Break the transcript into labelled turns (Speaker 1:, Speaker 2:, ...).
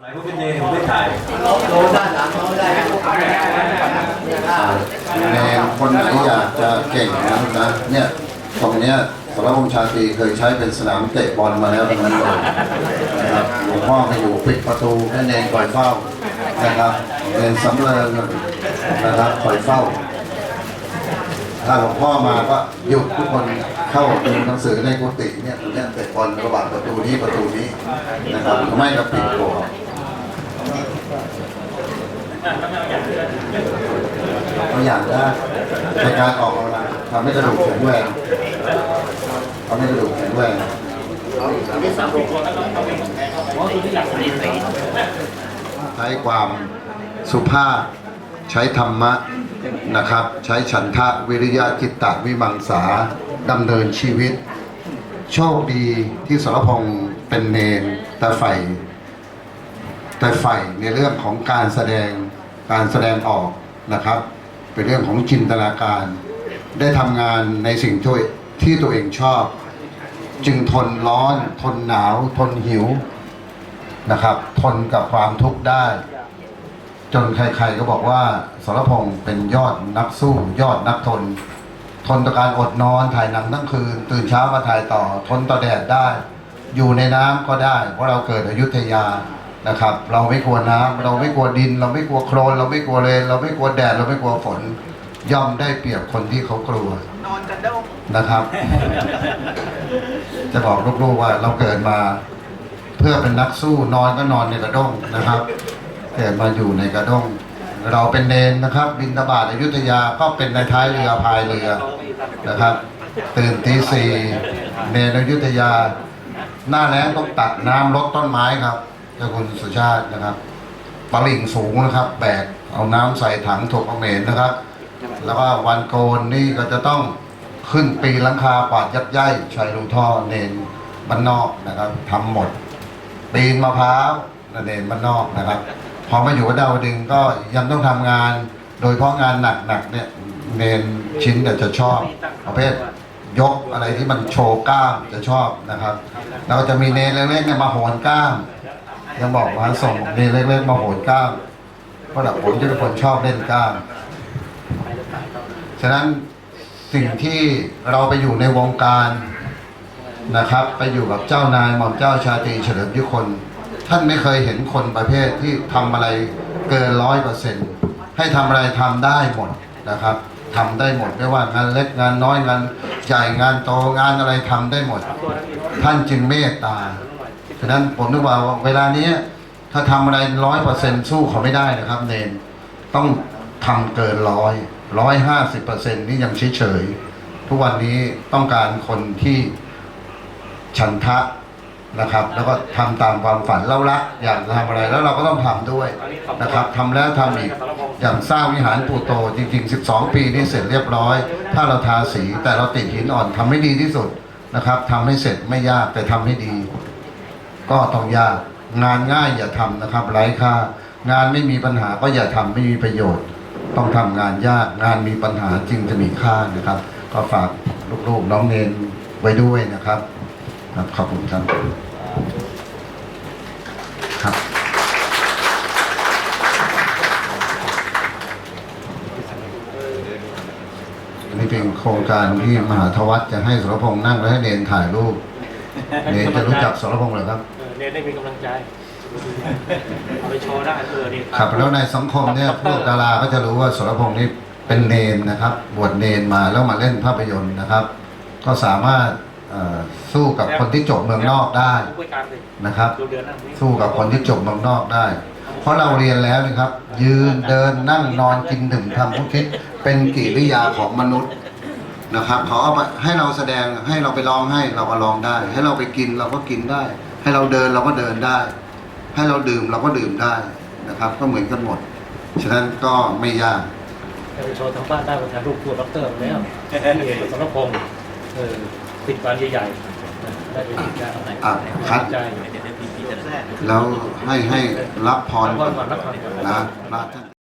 Speaker 1: ไหนพวกพี่เนยผมไม่ถ่าย
Speaker 2: แนวคนไหนอยากจะเก่งนะนะเนี่ยตรงเนี้ยสารวงชาตรีเคยใช้เป็นสนามเตะบอลมาแล้วตรงนั้นเลยนะครับหลวงพ่อก็อยู่ปิดประตูให้เนนคอยเฝ้านะครับเนนสำเริงนะครับคอยเฝ้า ถ้าหลวงพ่อมาก็หยุดทุกคนเข้าดูหนังสือในกุฏิเนี่ยตรงเนี้ยเตะบอลระหว่างประตูนี้ประตูนี้นะครับไม่ก็ปิดโบสถ์ ตัวอย่างได้ในการออกกำลังทำให้กระดูกแข็งแรงทำให้กระดูกแข็งแรงใช้ความสุภาพใช้ธรรมะนะครับ ใช้ฉันทะวิริยะจิตตะวิมังสาดำเนินชีวิต โชคดีที่สรพงษ์เป็นเนนแต่ใฝ่ แต่ใฝ่ในเรื่องของการแสดงการแสดงออกนะครับ เป็นเรื่องของจินตนาการ ได้ทำงานในสิ่งที่ที่ตัวเองชอบ จึงทนร้อน ทนหนาว ทนหิวนะครับ ทนกับความทุกข์ได้ จนใครๆก็บอกว่าสรพงษ์เป็นยอดนักสู้ ยอดนักทน ทนต่อการอดนอนถ่ายหนังทั้งคืน ตื่นเช้ามาถ่ายต่อ ทนต่อแดดได้ อยู่ในน้ำก็ได้ เพราะเราเกิดอยุธยา นะครับ เราไม่กลัวน้ำเราไม่กลัวดิน เราไม่กลัวโคลน เราไม่กลัวเลนเราไม่กลัวแดด เราไม่กลัวฝน ย่อมได้เปรียบคนที่เขากลัว
Speaker 3: นอนกันด้ง
Speaker 2: นะครับ จะบอกลูกๆว่าเราเกิดมา เพื่อเป็นนักสู้นอนก็นอนในกระด้งนะครับเกิดมาอยู่ในกระด้งเราเป็นเนนนะครับ บินตบาตอยุธยาก็เป็นในท้ายเรือพายเรือนะครับ ตื่นตีสี่เนนอยุธยา หน้าแล้งต้องตัดน้ำลดต้นไม้ครับ เจ้าคุณสุชาตินะครับตลิ่งสูงนะครับ แบกเอาน้ำใส่ถังถกเอาเหม็นนะครับ แล้วก็วันโกนนี่ก็จะต้องขึ้นปีนหลังคากวาดยัดย่ายชัยรูท่อเนนบ้านนอกนะครับทำหมด ปีนมะพร้าวนเนนบ้านนอกนะครับ พอมาอยู่วัดดาวดึงก็ยังต้องทำงาน โดยเฉพาะงานหนักๆเนี่ยเนนชิ้นเนี่ยจะชอบประเภท ยกอะไรที่มันโชว์กล้ามจะชอบนะครับ เราจะมีเนนเล็กๆเนี่ยมาโหนกล้าม ยังบอกว่าส่งเนนเล็กๆมาโหนกล้ามเพราะผมจะเป็นคนชอบเล่นกล้าม ฉะนั้นสิ่งที่เราไปอยู่ในวงการนะครับ ไปอยู่กับเจ้านายหม่อมเจ้าชาตรีเฉลิมยุคน ท่านไม่เคยเห็นคนประเภทที่ทำอะไรเกินร้อยเปอร์เซ็นต์ให้ทำอะไรทำได้หมดนะครับทำได้หมดไม่ว่างานเล็กงานน้อยงานใหญ่งานโตงานอะไรทำได้หมด ท่านจึงเมตตา ฉะนั้นผมนึกว่าเวลานี้ถ้าทำอะไรร้อยเปอร์เซ็นสู้เขาไม่ได้นะครับ เนนต้องทำเกินร้อยร้อยห้าสิบเปอร์เซ็นนี่ยังเฉยๆทุกวันนี้ต้องการคนที่ฉันทะนะครับ แล้วก็ทำตามความฝันเราละอยากจะทำอะไรแล้วเราก็ต้องทำด้วยนะครับทำแล้วทำอีกอย่างสร้างวิหารปู่โตจริง ๆ 12 ปีนี่เสร็จเรียบร้อย ถ้าเราทาสีแต่เราติดหินอ่อนทำให้ดีที่สุดนะครับทำให้เสร็จไม่ยากแต่ทำให้ดี ก็ต้องยาก งานง่ายอย่าทำนะครับไร้ค่างานไม่มีปัญหาก็อย่าทำไม่มีประโยชน์ ต้องทำงานยากงานมีปัญหาจึงจะมีค่านะครับ ก็ฝากลูกๆน้องเนนไว้ด้วยนะครับครับขอบคุณครับครับนนี้เป็นโครงการที่มหาทวัฒจะให้สรพงษ์นั่งแล้วให้เนนถ่ายรูปเนนจะรู้จักสรพงษ์เหรอครับ
Speaker 4: เออเนี่ยได้มีกำลังใจเอาไปโชว์ได้เออนี่
Speaker 2: ครับแล้วในสังคมเนี่ยพวกดาราก็จะรู้ว่าสรพงษ์นี่เป็นเนนนะครับ บวชเนนมาแล้วมาเล่นภาพยนตร์นะครับ ก็สามารถเอ่อสู้กับคนที่จบเมืองนอกได้
Speaker 4: ผู้การสิ
Speaker 2: นะครับ
Speaker 4: ดูเดือนหน้านี้
Speaker 2: สู้กับคนที่จบเมืองนอกได้ เพราะเราเรียนแล้วนะครับ ยืนเดินนั่งนอนกินดื่มทำทุกคิดเป็นกิริยาของมนุษย์นะครับเขาเอามาให้เราแสดงให้เราไปร้องให้เราก็ร้องได้ ให้เราไปกินเราก็กินได้ ให้เราเดินเราก็เดินได้ ให้เราดื่มเราก็ดื่มได้นะครับ ก็เหมือนกันหมด ฉะนั้นก็ไม่ยาก
Speaker 4: เอาไปโชว์ทางบ้านได้ประธานรูปตัวด็อกเตอร์มาแล้วที่สรพงษ์เออปิดการใหญ่ๆได้ไปติดการไหน
Speaker 2: อะคัด
Speaker 4: ใจ
Speaker 2: แล้วให้ให้รับพร
Speaker 4: ก่อนรับพรก่อน
Speaker 2: นะนะท่าน